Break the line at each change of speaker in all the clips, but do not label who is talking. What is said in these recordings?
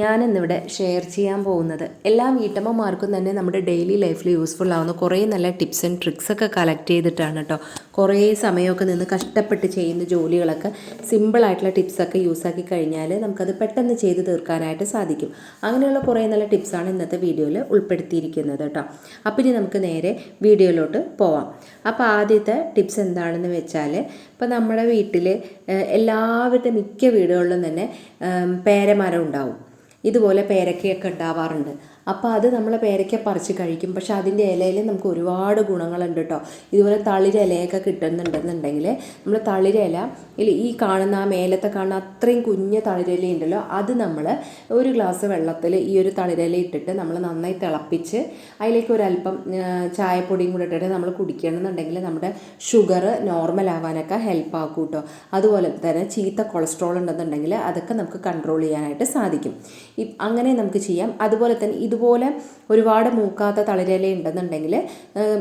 ഞാനിന്നിവിടെ ഷെയർ ചെയ്യാൻ പോകുന്നത്. എല്ലാ വീട്ടമ്മമാർക്കും തന്നെ നമ്മുടെ ഡെയിലി ലൈഫിൽ യൂസ്ഫുൾ ആവുന്ന കുറേ നല്ല ടിപ്സ് ആൻഡ് ട്രിക്സ് ഒക്കെ കളക്ട് ചെയ്തിട്ടാണ് കേട്ടോ കുറേ സമയമൊക്കെ നിന്ന് കഷ്ടപ്പെട്ട് ചെയ്യുന്ന ജോലികളൊക്കെ സിമ്പിളായിട്ടുള്ള ടിപ്സൊക്കെ ആക്കി കഴിഞ്ഞാൽ നമുക്കത് പെട്ടെന്ന് ചെയ്ത് തീർക്കാനായിട്ട് സാധിക്കും. അങ്ങനെയുള്ള കുറേ നല്ല ടിപ്സാണ് ഇന്നത്തെ വീഡിയോയിൽ ഉൾപ്പെടുത്തിയിരിക്കുന്നത് കേട്ടോ അപ്പോൾ ഇനി നമുക്ക് നേരെ വീഡിയോയിലോട്ട് പോവാം. അപ്പോൾ ആദ്യത്തെ ടിപ്സ് എന്താണെന്ന് വെച്ചാൽ ഇപ്പോൾ നമ്മുടെ വീട്ടിൽ എല്ലാവരുടെ മിക്ക വീടുകളിലും തന്നെ പേരമരം ഉണ്ടാവും. ഇതുപോലെ പേരക്കയൊക്കെ ഉണ്ടാവാറുണ്ട്. അപ്പോൾ അത് നമ്മൾ പേരയ്ക്ക പറിച്ച് കഴിക്കും. പക്ഷെ അതിന്റെ ഇലയിൽ നമുക്ക് ഒരുപാട് ഗുണങ്ങളുണ്ട് കേട്ടോ. ഇതുപോലെ തളിര ഇലയൊക്കെ കിട്ടുന്നുണ്ടെന്നുണ്ടെങ്കിൽ നമ്മൾ തളിര ഇല ഈ കാണുന്ന ആ മേലത്തെ കാണുന്ന അത്രയും കുഞ്ഞ തളിരില ഉണ്ടല്ലോ അത് നമ്മൾ ഒരു ഗ്ലാസ് വെള്ളത്തിൽ ഈ ഒരു തളിരല ഇട്ടിട്ട് നമ്മൾ നന്നായി തിളപ്പിച്ച് അതിലേക്ക് ഒരല്പം ചായപ്പൊടിയും കൂടെ ഇട്ടിട്ട് നമ്മൾ കുടിക്കണമെന്നുണ്ടെങ്കിൽ നമ്മുടെ ഷുഗർ നോർമൽ ആവാനൊക്കെ ഹെൽപ്പ് ആക്കും കേട്ടോ. അതുപോലെ തന്നെ ചീത്ത കൊളസ്ട്രോൾ ഉണ്ടെന്നുണ്ടെങ്കിൽ അതൊക്കെ നമുക്ക് കൺട്രോൾ ചെയ്യാനായിട്ട് സാധിക്കും. അങ്ങനെ നമുക്ക് ചെയ്യാം. അതുപോലെ തന്നെ ഇതുപോലെ ഒരുപാട് മൂക്കാത്ത തളിരില ഉണ്ടെന്നുണ്ടെങ്കിൽ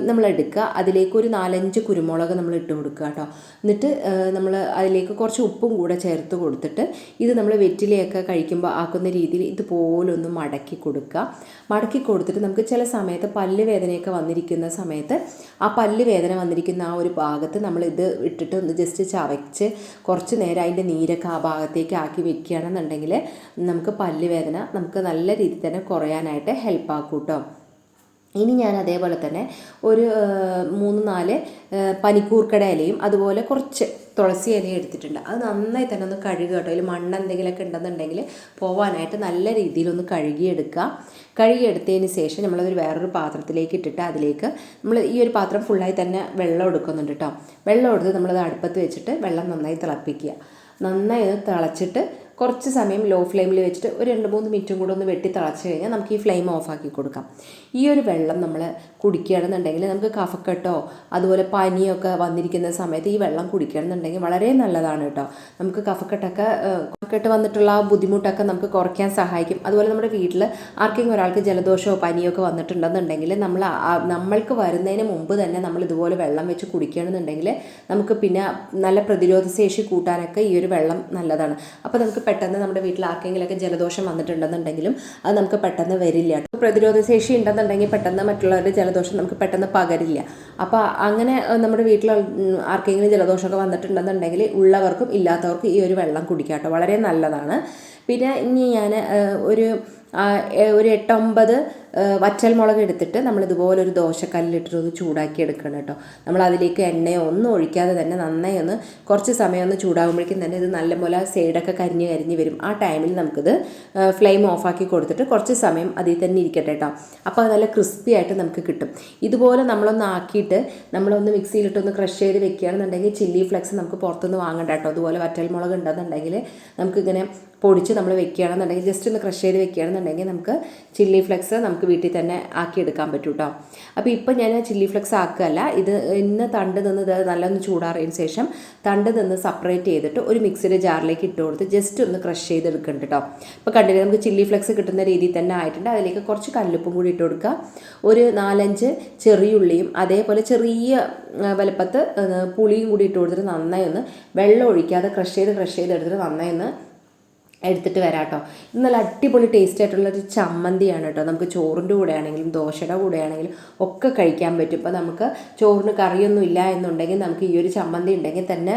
നമ്മൾ എടുക്കുക. അതിലേക്ക് ഒരു നാലഞ്ച് കുരുമുളക് നമ്മൾ ഇട്ട് കൊടുക്കുക കേട്ടോ. എന്നിട്ട് നമ്മൾ അതിലേക്ക് കുറച്ച് ഉപ്പും കൂടെ ചേർത്ത് കൊടുത്തിട്ട് ഇത് നമ്മൾ വെറ്റിലയൊക്കെ കഴിക്കുമ്പോൾ ആക്കുന്ന രീതിയിൽ ഇതുപോലെ ഒന്ന് മടക്കി കൊടുക്കുക. മടക്കി കൊടുത്തിട്ട് നമുക്ക് ചില സമയത്ത് പല്ല് വേദനയൊക്കെ വന്നിരിക്കുന്ന സമയത്ത് ആ പല്ല് വേദന വന്നിരിക്കുന്ന ആ ഒരു ഭാഗത്ത് നമ്മൾ ഇത് ഇട്ടിട്ട് ഒന്ന് ജസ്റ്റ് ചവച്ച് കുറച്ച് നേരം അതിന്റെ നീരൊക്കെ ആ ഭാഗത്തേക്ക് ആക്കി വെക്കുകയാണെന്നുണ്ടെങ്കിൽ നമുക്ക് പല്ല് വേദന നമുക്ക് നല്ല രീതിയിൽ തന്നെ കുറയാനായിട്ട് ഹെൽപ്പ് ആക്കും കേട്ടോ ഇനി ഞാൻ അതേപോലെ തന്നെ ഒരു മൂന്ന് നാല് പനിക്കൂർക്കട ഇലയും അതുപോലെ കുറച്ച് തുളസി ഇലയും എടുത്തിട്ടുണ്ട്. അത് നന്നായി തന്നെ ഒന്ന് കഴുകുക കേട്ടോ അതിൽ മണ്ണ് എന്തെങ്കിലുമൊക്കെ ഉണ്ടെന്നുണ്ടെങ്കിൽ പോവാനായിട്ട് നല്ല രീതിയിലൊന്ന് കഴുകിയെടുക്കുക. കഴുകിയെടുത്തതിന് ശേഷം നമ്മളതൊരു വേറൊരു പാത്രത്തിലേക്ക് ഇട്ടിട്ട് അതിലേക്ക് നമ്മൾ ഈ ഒരു പാത്രം ഫുള്ളായി തന്നെ വെള്ളം എടുക്കുന്നുണ്ട് കേട്ടോ വെള്ളം എടുത്ത് നമ്മളത് അടുപ്പത്ത് വെച്ചിട്ട് വെള്ളം നന്നായി തിളപ്പിക്കുക. നന്നായി ഒന്ന് തിളച്ചിട്ട് കുറച്ച് സമയം ലോ ഫ്ലെയിമിൽ വെച്ചിട്ട് ഒരു രണ്ട് മൂന്ന് മിനിറ്റും കൂടെ ഒന്ന് വെട്ടി തിളച്ച് കഴിഞ്ഞാൽ നമുക്ക് ഈ ഫ്ലെയിം ഓഫാക്കി കൊടുക്കാം. ഈ ഒരു വെള്ളം നമ്മൾ കുടിക്കുകയാണെന്നുണ്ടെങ്കിൽ നമുക്ക് കഫക്കെട്ടോ അതുപോലെ പനിയൊക്കെ വന്നിരിക്കുന്ന സമയത്ത് ഈ വെള്ളം കുടിക്കുകയാണെന്നുണ്ടെങ്കിൽ വളരെ നല്ലതാണ് കേട്ടോ. നമുക്ക് കഫക്കെട്ടൊക്കെ കഫക്കെട്ട് വന്നിട്ടുള്ള ആ ബുദ്ധിമുട്ടൊക്കെ നമുക്ക് കുറയ്ക്കാൻ സഹായിക്കും. അതുപോലെ നമ്മുടെ വീട്ടിൽ ആർക്കെങ്കിലും ഒരാൾക്ക് ജലദോഷമോ പനിയോ ഒക്കെ വന്നിട്ടുണ്ടെന്നുണ്ടെങ്കിൽ നമ്മൾ നമ്മൾക്ക് വരുന്നതിന് മുമ്പ് തന്നെ നമ്മൾ ഇതുപോലെ വെള്ളം വെച്ച് കുടിക്കുകയാണെന്നുണ്ടെങ്കിൽ നമുക്ക് പിന്നെ നല്ല പ്രതിരോധ ശേഷി കൂട്ടാനൊക്കെ ഈ ഒരു വെള്ളം നല്ലതാണ്. അപ്പോൾ നമുക്ക് പെട്ടെന്ന് നമ്മുടെ വീട്ടിൽ ആർക്കെങ്കിലൊക്കെ ജലദോഷം വന്നിട്ടുണ്ടെന്നുണ്ടെങ്കിലും അത് നമുക്ക് പെട്ടെന്ന് വരില്ല. പ്രതിരോധ ശേഷി ഉണ്ടെന്നുണ്ടെങ്കിൽ പെട്ടെന്ന് മറ്റുള്ളവരുടെ ജലദോഷം നമുക്ക് പെട്ടെന്ന് പകരില്ല. അപ്പോൾ അങ്ങനെ നമ്മുടെ വീട്ടിൽ ആർക്കെങ്കിലും ജലദോഷമൊക്കെ വന്നിട്ടുണ്ടെന്നുണ്ടെങ്കിൽ ഉള്ളവർക്കും ഇല്ലാത്തവർക്കും ഈ ഒരു വെള്ളം കുടിക്കാം കേട്ടോ വളരെ നല്ലതാണ്. പിന്നെ ഇനി ഞാൻ ഒരു ഒരു എട്ടൊമ്പത് വറ്റൽ മുളക് എടുത്തിട്ട് നമ്മൾ ഇതുപോലെ ഒരു ദോശക്കല്ലിട്ടിട്ട് ചൂടാക്കി എടുക്കണം കേട്ടോ. നമ്മൾ അതിലേക്ക് എണ്ണയോ ഒന്നും ഒഴിക്കാതെ തന്നെ നന്നായി ഒന്ന് കുറച്ച് സമയം ഒന്ന് ചൂടാകുമ്പോഴേക്കും തന്നെ ഇത് നല്ലപോലെ സൈഡൊക്കെ കരിഞ്ഞ് കരിഞ്ഞ് വരും. ആ ടൈമിൽ നമുക്കിത് ഫ്ലെയിം ഓഫാക്കി കൊടുത്തിട്ട് കുറച്ച് സമയം അതിൽ തന്നെ ഇരിക്കട്ടെ കേട്ടോ. അപ്പോൾ അത് നല്ല ക്രിസ്പി ആയിട്ട് നമുക്ക് കിട്ടും. ഇതുപോലെ നമ്മളൊന്ന് ആക്കിയിട്ട് നമ്മളൊന്ന് മിക്സിയിലിട്ടൊന്ന് ക്രഷ് ചെയ്ത് വെക്കുകയാണെന്നുണ്ടെങ്കിൽ ചില്ലി ഫ്ലെക്സ് നമുക്ക് പുറത്തുനിന്ന് വാങ്ങണ്ട കേട്ടോ. അതുപോലെ വറ്റൽ മുളക് ഉണ്ടെന്നുണ്ടെങ്കിൽ നമുക്കിങ്ങനെ പൊടിച്ച് നമ്മൾ വെക്കുകയാണെന്നുണ്ടെങ്കിൽ ജസ്റ്റ് ഒന്ന് ക്രഷ് ചെയ്ത് വെക്കുകയാണെന്നുണ്ടെങ്കിൽ നമുക്ക് ചില്ലി ഫ്ലെക്സ് നമുക്ക് വീട്ടിൽ തന്നെ ആക്കിയെടുക്കാൻ പറ്റും കേട്ടോ അപ്പോൾ ഇപ്പം ഞാൻ ചില്ലി ഫ്ലെക്സ് ആക്കുകയല്ല ഇത് ഇന്ന് തണ്ട് നിന്ന് ഇത് നല്ലൊന്ന് ചൂടാറിയതിന് ശേഷം തണ്ട് നിന്ന് സെപ്പറേറ്റ് ചെയ്തിട്ട് ഒരു മിക്സിയുടെ ജാറിലേക്ക് ഇട്ട് കൊടുത്ത് ജസ്റ്റ് ഒന്ന് ക്രഷ് ചെയ്തെടുക്കുന്നുണ്ട് കേട്ടോ അപ്പോൾ കണ്ടില്ലേ നമുക്ക് ചില്ലി ഫ്ലെക്സ് കിട്ടുന്ന രീതിയിൽ തന്നെ ആയിട്ടുണ്ട്. അതിലേക്ക് കുറച്ച് കല്ലുപ്പും കൂടി ഇട്ട് കൊടുക്കുക. ഒരു നാലഞ്ച് ചെറിയുള്ളിയും അതേപോലെ ചെറിയ വലപ്പത്ത് പുളിയും കൂടി ഇട്ട് കൊടുത്തിട്ട് നന്നായി ഒന്ന് വെള്ളം ഒഴിക്കാതെ ക്രഷ് ചെയ്ത് ക്രഷ് ചെയ്ത് എടുത്തിട്ട് നന്നായി ഒന്ന് എടുത്തിട്ട് വരാം കേട്ടോ ഇത് നല്ല അടിപൊളി ടേസ്റ്റ് ആയിട്ടുള്ളൊരു ചമ്മന്തിയാണ് കേട്ടോ. നമുക്ക് ചോറിന്റെ കൂടെ ആണെങ്കിലും ദോശയുടെ കൂടെ ആണെങ്കിലും ഒക്കെ കഴിക്കാൻ പറ്റും. ഇപ്പോൾ നമുക്ക് ചോറിന് കറിയൊന്നും ഇല്ല എന്നുണ്ടെങ്കിൽ നമുക്ക് ഈ ഒരു ചമ്മന്തി ഉണ്ടെങ്കിൽ തന്നെ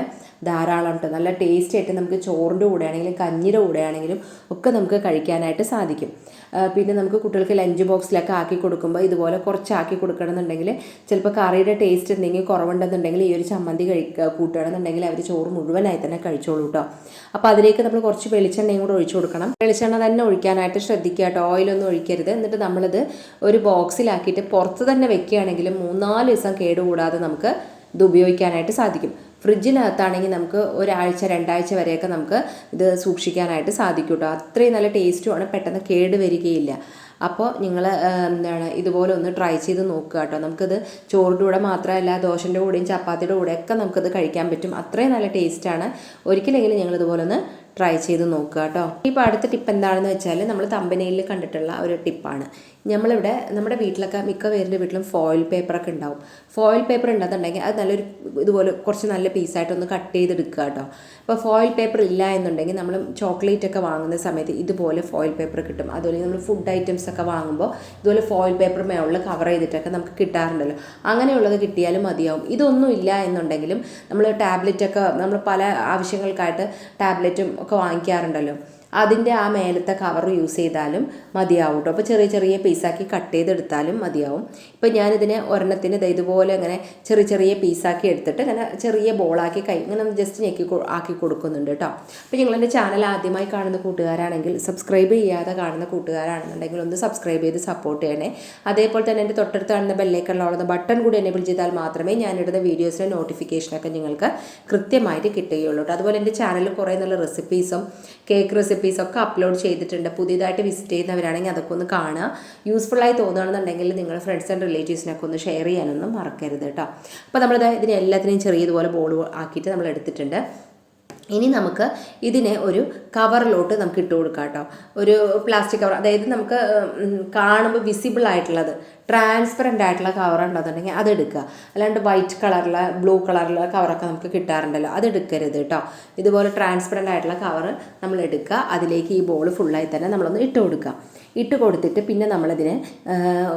ധാരാളം കേട്ടോ. നല്ല ടേസ്റ്റ് ആയിട്ട് നമുക്ക് ചോറിന്റെ കൂടെ ആണെങ്കിലും കഞ്ഞിയുടെ കൂടെ ആണെങ്കിലും ഒക്കെ നമുക്ക് കഴിക്കാനായിട്ട് സാധിക്കും. പിന്നെ നമുക്ക് കുട്ടികൾക്ക് ലഞ്ച് ബോക്സിലൊക്കെ ആക്കി കൊടുക്കുമ്പോൾ ഇതുപോലെ കുറച്ച് ആക്കി കൊടുക്കണമെന്നുണ്ടെങ്കിൽ ചിലപ്പോൾ കറിയുടെ ടേസ്റ്റ് എന്തെങ്കിലും കുറവുണ്ടെന്നുണ്ടെങ്കിൽ ഈ ഒരു ചമ്മന്തി കഴിക്കുക കൂട്ടുകയാണെന്നുണ്ടെങ്കിൽ അവർ ചോറ് മുഴുവനായി തന്നെ കഴിച്ചോളൂ കേട്ടോ അപ്പോൾ അതിലേക്ക് നമ്മൾ കുറച്ച് വെളിച്ചെണ്ണയും കൂടെ ഒഴിച്ചു കൊടുക്കണം. വെളിച്ചെണ്ണ തന്നെ ഒഴിക്കാനായിട്ട് ശ്രദ്ധിക്കുക കേട്ടോ ഓയിലൊന്നും ഒഴിക്കരുത്. എന്നിട്ട് നമ്മളിത് ഒരു ബോക്സിലാക്കിയിട്ട് പുറത്ത് തന്നെ വെക്കുകയാണെങ്കിൽ മൂന്നാൽ ദിവസം കേടുകൂടാതെ നമുക്ക് ഇത് ഉപയോഗിക്കാനായിട്ട് സാധിക്കും. ഫ്രിഡ്ജിനകത്താണെങ്കിൽ നമുക്ക് ഒരാഴ്ച രണ്ടാഴ്ച വരെയൊക്കെ നമുക്ക് ഇത് സൂക്ഷിക്കാനായിട്ട് സാധിക്കും കേട്ടോ അത്രയും നല്ല ടേസ്റ്റുമാണ് പെട്ടെന്ന് കേട് വരികയില്ല. അപ്പോൾ നിങ്ങൾ എന്താണ് ഇതുപോലെ ഒന്ന് ട്രൈ ചെയ്ത് നോക്കുക കേട്ടോ. നമുക്കിത് ചോറിന്റെ കൂടെ മാത്രമല്ല ദോശന്റെ കൂടെയും ചപ്പാത്തിയുടെ കൂടെയൊക്കെ നമുക്കിത് കഴിക്കാൻ പറ്റും. അത്രയും നല്ല ടേസ്റ്റാണ് ഒരിക്കലെങ്കിലും നിങ്ങൾ ഇതുപോലെ ഒന്ന് ട്രൈ ചെയ്ത് നോക്കുക കേട്ടോ ഇപ്പോൾ അടുത്ത ടിപ്പ് എന്താണെന്ന് വെച്ചാൽ നമ്മൾ തമ്പനയിൽ കണ്ടിട്ടുള്ള ഒരു ടിപ്പാണ് നമ്മളിവിടെ നമ്മുടെ വീട്ടിലൊക്കെ മിക്ക പേരുടെ വീട്ടിലും ഫോയിൽ പേപ്പറൊക്കെ ഉണ്ടാവും. ഫോയിൽ പേപ്പർ ഉണ്ടെന്നുണ്ടെങ്കിൽ അത് നല്ലൊരു ഇതുപോലെ കുറച്ച് നല്ല പീസായിട്ടൊന്ന് കട്ട് ചെയ്തെടുക്കുക കേട്ടോ അപ്പോൾ ഫോയിൽ പേപ്പർ ഇല്ല എന്നുണ്ടെങ്കിൽ നമ്മൾ ചോക്ലേറ്റ് ഒക്കെ വാങ്ങുന്ന സമയത്ത് ഇതുപോലെ ഫോയിൽ പേപ്പർ കിട്ടും. അതുപോലെ നമ്മൾ ഫുഡ് ഐറ്റംസ് ഒക്കെ വാങ്ങുമ്പോൾ ഇതുപോലെ ഫോയിൽ പേപ്പർ മേളിൽ കവർ ചെയ്തിട്ടൊക്കെ നമുക്ക് കിട്ടാറുണ്ടല്ലോ. അങ്ങനെയുള്ളത് കിട്ടിയാലും മതിയാവും. ഇതൊന്നും ഇല്ല എന്നുണ്ടെങ്കിലും നമ്മൾ ടാബ്ലറ്റൊക്കെ നമ്മൾ പല ആവശ്യങ്ങൾക്കായിട്ട് ടാബ്ലറ്റും ഒക്കെ വാങ്ങിക്കാറുണ്ടല്ലോ. അതിന്റെ ആ മേലത്തെ കവർ യൂസ് ചെയ്താലും മതിയാവും കേട്ടോ അപ്പോൾ ചെറിയ ചെറിയ പീസാക്കി കട്ട് ചെയ്തെടുത്താലും മതിയാവും. ഇപ്പോൾ ഞാനിതിനെ ഒരെണ്ണത്തിന് ഇതുപോലെ ഇങ്ങനെ ചെറിയ ചെറിയ പീസാക്കി എടുത്തിട്ട് ഇങ്ങനെ ചെറിയ ബോളാക്കി കൈ ഇങ്ങനെ ജസ്റ്റ് ഞെക്കി ആക്കി കൊടുക്കുന്നുണ്ട് കേട്ടോ അപ്പോൾ നിങ്ങൾ എന്റെ ചാനൽ ആദ്യമായി കാണുന്ന കൂട്ടുകാരാണെങ്കിൽ സബ്സ്ക്രൈബ് ചെയ്യാതെ കാണുന്ന കൂട്ടുകാരാണെന്നുണ്ടെങ്കിൽ ഒന്ന് സബ്സ്ക്രൈബ് ചെയ്ത് സപ്പോർട്ട് ചെയ്യണേ. അതേപോലെ തന്നെ എന്റെ തൊട്ടടുത്ത് കാണുന്ന ബെല്ലേക്കുള്ള ബട്ടൺ കൂടി എനേബിൾ ചെയ്താൽ മാത്രമേ ഞാനിടുന്ന വീഡിയോസിന്റെ നോട്ടിഫിക്കേഷനൊക്കെ നിങ്ങൾക്ക് കൃത്യമായിട്ട് കിട്ടുകയുള്ളൂ കേട്ടോ അതുപോലെ എന്റെ ചാനലിൽ കുറേ നല്ല റെസിപ്പീസും കേക്ക് റെസിപ്പീസും ഒക്കെ അപ്ലോഡ് ചെയ്തിട്ടുണ്ട്. പുതിയതായിട്ട് വിസിറ്റ് ചെയ്യുന്നവരാണെങ്കിൽ അതൊക്കെ ഒന്ന് കാണുക. ആയി തോന്നുകയാണെന്നുണ്ടെങ്കിൽ നിങ്ങൾ ഫ്രണ്ട്സ് ആൻഡ് റിലേറ്റീവ്സിനൊക്കെ ഒന്ന് ഷെയർ ചെയ്യാനൊന്നും മറക്കരുത് കേട്ടോ. അപ്പോൾ നമ്മളിത് ഇതിനെ എല്ലാത്തിനെയും ചെറിയതുപോലെ ബോൾ ആക്കിയിട്ട് നമ്മൾ എടുത്തിട്ടുണ്ട്. ഇനി നമുക്ക് ഇതിനെ ഒരു കവറിലോട്ട് നമുക്ക് ഇട്ട് കൊടുക്കാം കേട്ടോ. ഒരു പ്ലാസ്റ്റിക് കവർ അതായത് നമുക്ക് കാണുമ്പോൾ വിസിബിൾ ആയിട്ടുള്ളത്. ട്രാൻസ്പെറന്റ് ആയിട്ടുള്ള കവർ ഉണ്ടെന്നുണ്ടെങ്കിൽ അത് എടുക്കുക. അല്ലാണ്ട് വൈറ്റ് കളറിലെ ബ്ലൂ കളറിലെ കവറൊക്കെ നമുക്ക് കിട്ടാറുണ്ടല്ലോ. അത് എടുക്കരുത് കേട്ടോ ഇതുപോലെ ട്രാൻസ്പെറന്റ് ആയിട്ടുള്ള കവർ നമ്മൾ എടുക്കുക. അതിലേക്ക് ഈ ബോൾ ഫുള്ളായി തന്നെ നമ്മളൊന്ന് ഇട്ട് കൊടുക്കുക. ഇട്ട് കൊടുത്തിട്ട് പിന്നെ നമ്മളിതിനെ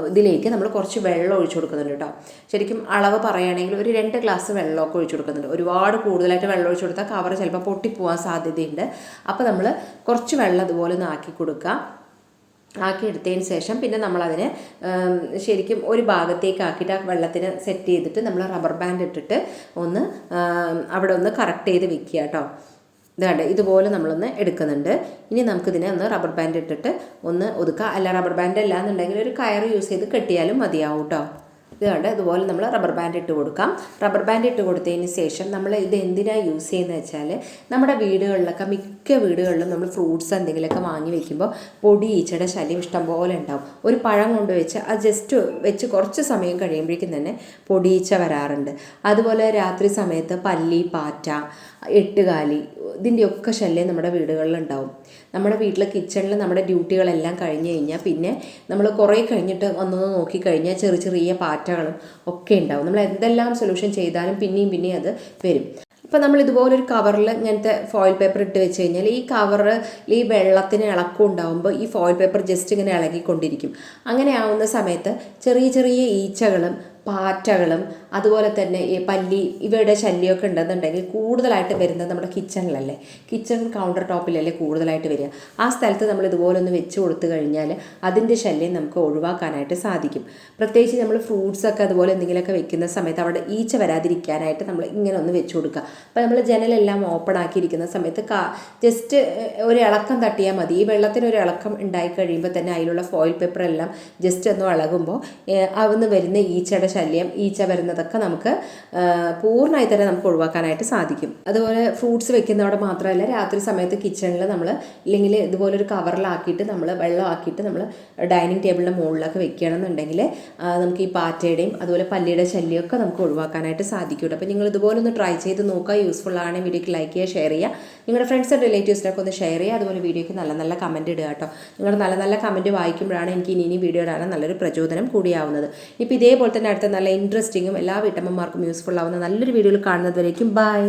ഇതിലേക്ക് നമ്മൾ കുറച്ച് വെള്ളം ഒഴിച്ചു കൊടുക്കുന്നുണ്ട് കേട്ടോ ശരിക്കും അളവ് പറയുകയാണെങ്കിൽ ഒരു രണ്ട് ഗ്ലാസ് വെള്ളമൊക്കെ ഒഴിച്ചു കൊടുക്കുന്നുണ്ട്. ഒരുപാട് കൂടുതലായിട്ട് വെള്ളം ഒഴിച്ചു കൊടുത്താൽ കവർ ചിലപ്പോൾ പൊട്ടിപ്പോവാൻ സാധ്യതയുണ്ട്. അപ്പോൾ നമ്മൾ കുറച്ച് വെള്ളം അതുപോലെ ഒന്ന് ആക്കി കൊടുക്കുക. ആക്കി എടുത്തതിന് ശേഷം പിന്നെ നമ്മളതിനെ ശരിക്കും ഒരു ഭാഗത്തേക്ക് ആക്കിയിട്ട് ആ വെള്ളത്തിന് സെറ്റ് ചെയ്തിട്ട് നമ്മൾ റബ്ബർ ബാൻഡ് ഇട്ടിട്ട് ഒന്ന് അവിടെ ഒന്ന് കറക്റ്റ് ചെയ്ത് വെക്കുക കേട്ടോ ഇതാണ്ട് ഇതുപോലെ നമ്മളൊന്ന് എടുക്കുന്നുണ്ട്. ഇനി നമുക്കിതിനെ ഒന്ന് റബ്ബർ ബാൻഡ് ഇട്ടിട്ട് ഒന്ന് ഒതുക്കുക. അല്ല റബ്ബർ ബാൻഡ് അല്ല എന്നുണ്ടെങ്കിൽ ഒരു കയർ യൂസ് ചെയ്ത് കെട്ടിയാലും മതിയാവും കേട്ടോ ഇതുകൊണ്ട് ഇതുപോലെ നമ്മൾ റബ്ബർ ബാൻഡ് ഇട്ട് കൊടുക്കാം. റബ്ബർ ബാൻഡ് ഇട്ട് കൊടുത്തതിന് ശേഷം നമ്മൾ ഇത് എന്തിനാണ് യൂസ് ചെയ്യുന്നത് വെച്ചാൽ നമ്മുടെ വീടുകളിലൊക്കെ മിക്ക വീടുകളിലും നമ്മൾ ഫ്രൂട്ട്സ് എന്തെങ്കിലുമൊക്കെ വാങ്ങി വെക്കുമ്പോൾ പൊടി ഈച്ചയുടെ ശല്യം ഇഷ്ടംപോലെ ഉണ്ടാവും. ഒരു പഴം കൊണ്ട് വെച്ച് അത് ജസ്റ്റ് വെച്ച് കുറച്ച് സമയം കഴിയുമ്പോഴേക്കും തന്നെ പൊടിയീച്ച വരാറുണ്ട്. അതുപോലെ രാത്രി സമയത്ത് പല്ലി പാറ്റ എട്ടുകാലി ഇതിന്റെയൊക്കെ ശല്യം നമ്മുടെ വീടുകളിലുണ്ടാവും നമ്മുടെ വീട്ടിലെ കിച്ചണിൽ നമ്മുടെ ഡ്യൂട്ടികളെല്ലാം കഴിഞ്ഞ് കഴിഞ്ഞാൽ പിന്നെ നമ്മൾ കുറേ കഴിഞ്ഞിട്ട് ഒന്നൊന്ന് നോക്കിക്കഴിഞ്ഞാൽ ചെറിയ ചെറിയ പാറ്റകളും ഒക്കെ ഉണ്ടാവും. നമ്മൾ എന്തെല്ലാം സൊല്യൂഷൻ ചെയ്താലും പിന്നെയും പിന്നെയും അത് വരും. ഇപ്പം നമ്മൾ ഇതുപോലൊരു കവറിൽ ഇങ്ങനത്തെ ഫോയിൽ പേപ്പർ ഇട്ട് വെച്ച് കഴിഞ്ഞാൽ ഈ കവറിൽ ഈ വെള്ളത്തിന് ഇളക്കം ഉണ്ടാകുമ്പോൾ ഈ ഫോയിൽ പേപ്പർ ജസ്റ്റ് ഇങ്ങനെ ഇളകിക്കൊണ്ടിരിക്കും. അങ്ങനെ ആവുന്ന സമയത്ത് ചെറിയ ചെറിയ ഈച്ചകളും പാറ്റകളും അതുപോലെ തന്നെ ഈ പല്ലി ഇവയുടെ ശല്യമൊക്കെ ഉണ്ടെന്നുണ്ടെങ്കിൽ കൂടുതലായിട്ട് വരുന്നത് നമ്മുടെ കിച്ചണിലല്ലേ? കിച്ചൺ കൗണ്ടർ ടോപ്പിലല്ലേ കൂടുതലായിട്ട് വരിക. ആ സ്ഥലത്ത് നമ്മൾ ഇതുപോലെ ഒന്ന് വെച്ച് കൊടുത്തു കഴിഞ്ഞാൽ അതിന്റെ ശല്യം നമുക്ക് ഒഴിവാക്കാനായിട്ട് സാധിക്കും. പ്രത്യേകിച്ച് നമ്മൾ ഫ്രൂട്ട്സ് ഒക്കെ അതുപോലെ എന്തെങ്കിലുമൊക്കെ വെക്കുന്ന സമയത്ത് അവിടെ ഈച്ച വരാതിരിക്കാനായിട്ട് നമ്മൾ ഇങ്ങനെ ഒന്ന് വെച്ച് കൊടുക്കുക. അപ്പോൾ നമ്മൾ ജനലെല്ലാം ഓപ്പൺ ആക്കിയിരിക്കുന്ന സമയത്ത് കാ ജസ്റ്റ് ഒരു ഇളക്കം തട്ടിയാൽ മതി. ഈ വെള്ളത്തിന് ഒരു ഇളക്കം ഉണ്ടായി കഴിയുമ്പോൾ തന്നെ അതിലുള്ള ഫോയിൽ പേപ്പർ എല്ലാം ജസ്റ്റ് ഒന്ന് ഇളകുമ്പോൾ അവിടുന്ന് വരുന്ന ഈച്ചയുടെ ശല്യം ഈച്ച വരുന്നതൊക്കെ നമുക്ക് പൂർണമായി തന്നെ നമുക്ക് ഒഴിവാക്കാനായിട്ട് സാധിക്കും. അതുപോലെ ഫ്രൂട്ട്സ് വെക്കുന്നവിടെ മാത്രമല്ല രാത്രി സമയത്ത് കിച്ചണിൽ നമ്മൾ ഇല്ലെങ്കിൽ ഇതുപോലൊരു കവറിലാക്കിയിട്ട് നമ്മൾ വെള്ളമാക്കിയിട്ട് നമ്മൾ ഡൈനിങ് ടേബിളിന്റെ മുകളിലൊക്കെ വെക്കുകയാണെന്നുണ്ടെങ്കിൽ നമുക്ക് ഈ പാറ്റയുടെയും അതുപോലെ പല്ലിയുടെ ശല്യമൊക്കെ നമുക്ക് ഒഴിവാക്കാനായിട്ട് സാധിക്കും അപ്പോൾ നിങ്ങൾ ഇതുപോലെ ഒന്ന് ട്രൈ ചെയ്ത് നോക്കുക. യൂസ്ഫുൾ ആണെങ്കിൽ വീഡിയോക്ക് ലൈക്ക് ചെയ്യുക ഷെയർ ചെയ്യുക. നിങ്ങളുടെ ഫ്രണ്ട്സ് ആൻഡ് റിലേറ്റീവ്സിനൊക്കെ ഒന്ന് ഷെയർ ചെയ്യുക. അതുപോലെ വീഡിയോക്ക് നല്ല നല്ല കമന്റ് ഇടുക കേട്ടോ. നിങ്ങളുടെ നല്ല നല്ല കമന്റ് വായിക്കുമ്പോഴാണ് എനിക്ക് ഇനി ഇനി വീഡിയോ നല്ലൊരു പ്രചോദനം കൂടിയാവുന്നത്. ഇപ്പോൾ ഇതേപോലെ തന്നെ അടുത്ത നല്ല ഇൻട്രസ്റ്റിങ്ങും എല്ലാ വീട്ടമ്മമാർക്കും യൂസ്ഫുൾ ആവുന്ന നല്ലൊരു വീഡിയോയിൽ കാണുന്നതുവരേക്കും ബൈ